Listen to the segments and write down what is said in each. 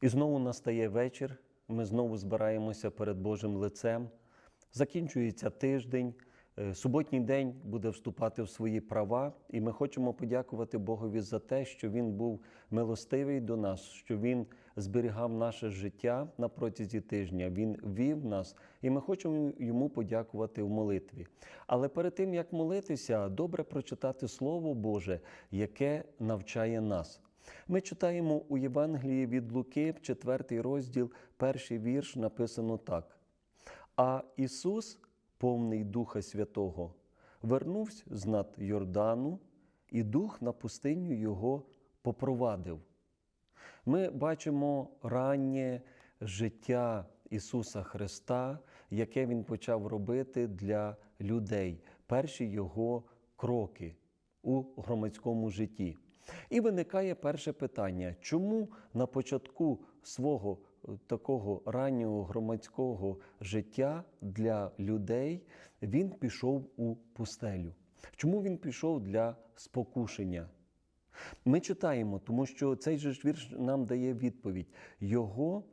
І знову настає вечір. Ми знову збираємося перед Божим лицем. Закінчується тиждень. е, Суботній день буде вступати в свої права, і ми хочемо подякувати Богові за те, що Він був милостивий до нас, що Він зберігав наше життя на протязі тижня. Він вів нас, і ми хочемо йому подякувати в молитві. Але перед тим як молитися, добре прочитати Слово Боже, яке навчає нас. Ми читаємо у Євангелії від Луки, 4 розділ, перший вірш, написано так. А Ісус, повний Духа Святого, вернувся з над Йордану, і Дух на пустиню Його попровадив. Ми бачимо раннє життя Ісуса Христа, яке Він почав робити для людей, перші Його кроки у громадському житті. І виникає перше питання: чому на початку свого е, такого раннього громадського життя для людей він пішов у пустелю? Чому він пішов для спокушення? Ми читаємо, тому що цей же вірш нам дає відповідь: Його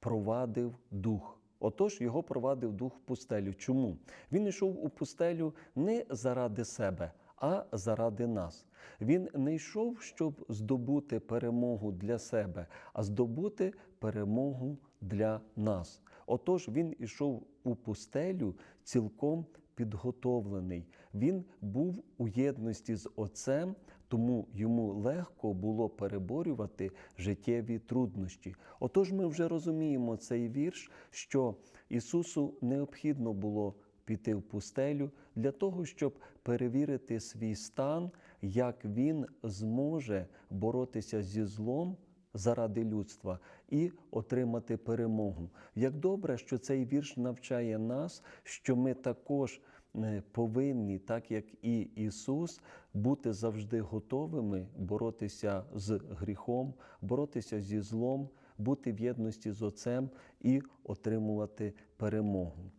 провадив дух. Отож, його провадив дух в пустелю. Чому? Він йшов у пустелю не заради себе, а заради нас. Він не йшов, щоб здобути перемогу для себе, а здобути перемогу для нас. Отож, він ішов у пустелю цілком підготовлений. Він був у єдності з Отцем, тому йому легко було переборювати життєві труднощі. Отож, ми вже розуміємо цей вірш, що Ісусу необхідно було піти в пустелю для того, щоб перевірити свій стан, як він зможе боротися зі злом заради людства і отримати перемогу. Як добре, що цей вірш навчає нас, що ми також е, повинні, так як і Ісус, бути завжди готовими боротися з гріхом, боротися зі злом, бути в єдності з Отцем і отримувати перемогу.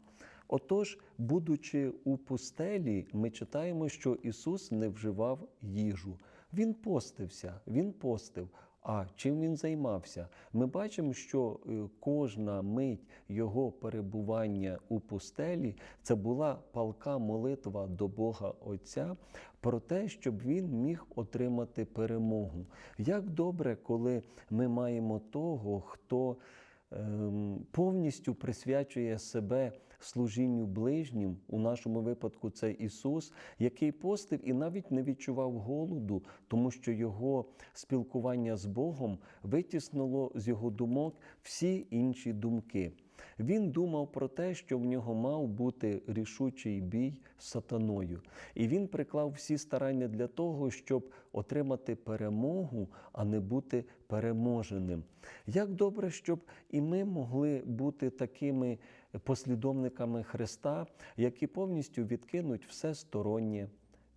Отож, будучи у пустелі, ми читаємо, що Ісус не вживав їжу. Він постився, Він постив. А чим він займався? Ми бачимо, що е, кожна мить його перебування у пустелі це була палка молитва до Бога Отця про те, щоб він міг отримати перемогу. Як добре, коли ми маємо того, хто повністю присвячує себе служінню ближнім, у нашому випадку це Ісус, який постив і навіть не відчував голоду, тому що його спілкування з Богом витіснило з його думок всі інші думки. Він думав про те, що в нього мав бути рішучий бій з сатаною. І він приклав всі старання для того, щоб отримати перемогу, а не бути переможеним. Як добре, щоб і ми могли бути такими послідовниками Христа, які повністю відкинуть все стороннє.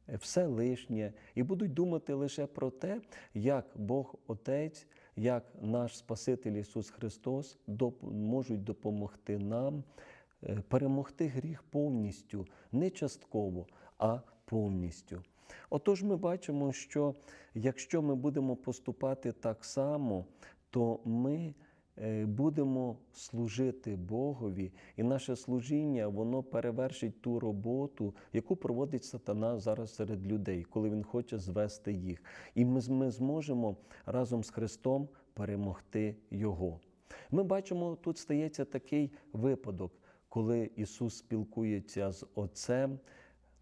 Все лишнє, і будуть думати лише про те, як Бог Отець, як наш Спаситель Ісус Христос можуть допомогти нам е, перемогти гріх повністю, не частково, а повністю. Отож, ми бачимо, що якщо ми будемо поступати так само, то ми будемо служити Богові, і наше служіння воно перевершить ту роботу, яку проводить сатана зараз серед людей, коли він хоче звести їх. І ми, ми зможемо разом з Христом перемогти Його. Ми бачимо, тут стається такий випадок, коли Ісус спілкується з Отцем.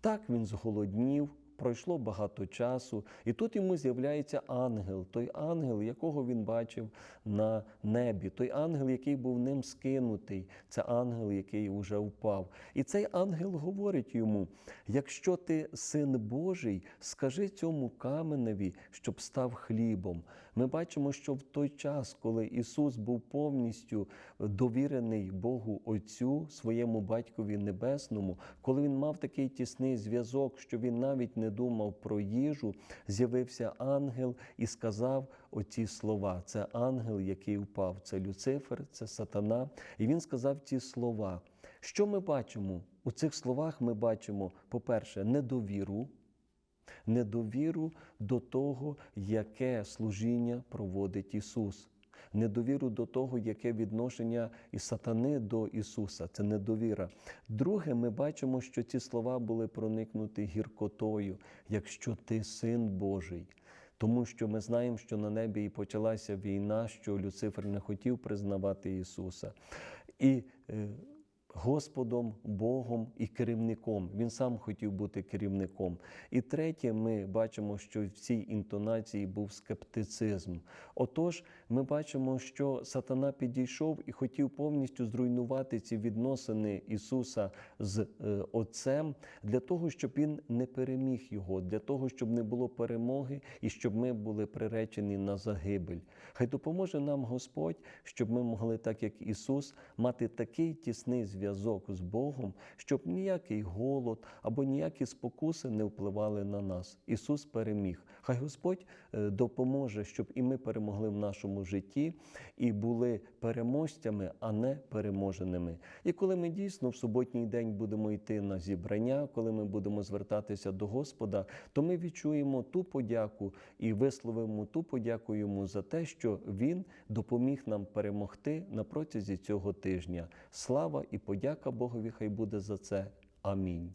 Так він зголоднів, пройшло багато часу, і тут йому з'являється ангел, той ангел, якого він бачив на небі, той ангел, який був ним скинутий, це ангел, який вже впав. І цей ангел говорить йому: якщо ти син Божий, скажи цьому каменеві, щоб став хлібом. Ми бачимо, що в той час, коли Ісус був повністю довірений Богу Отцю, своєму батькові небесному, коли він мав такий тісний зв'язок, що він навіть не думав про їжу, з'явився ангел і сказав оці слова. Це ангел, який впав, це Люцифер, це сатана. І він сказав ці слова. Що ми бачимо? У цих словах ми бачимо, по-перше, недовіру, недовіру до того, яке служіння проводить Ісус. Недовіру до того, яке відношення і сатани до Ісуса. Це недовіра. Друге, ми бачимо, що ці слова були проникнуті гіркотою, якщо ти син Божий. Тому що ми знаємо, що на небі і почалася війна, що Люцифер не хотів признавати Ісуса. І е, Господом, Богом і керівником. Він сам хотів бути керівником. І третє, ми бачимо, що в цій інтонації був скептицизм. Отож, ми бачимо, що сатана підійшов і хотів повністю зруйнувати ці відносини Ісуса з е, Отцем для того, щоб він не переміг його, для того, щоб не було перемоги і щоб ми були приречені на загибель. Хай допоможе нам Господь, щоб ми могли, так як Ісус, мати такий тісний зв'язок з Богом, щоб ніякий голод або ніякі спокуси не впливали на нас. Ісус переміг. Хай Господь е, допоможе, щоб і ми перемогли в нашому житті і були переможцями, а не переможеними. І коли ми дійсно в суботній день будемо йти на зібрання, коли ми будемо звертатися до Господа, то ми відчуємо ту подяку і висловимо ту подяку йому за те, що Він допоміг нам перемогти на протязі цього тижня. Слава і подяка Богові хай буде за це. Амінь.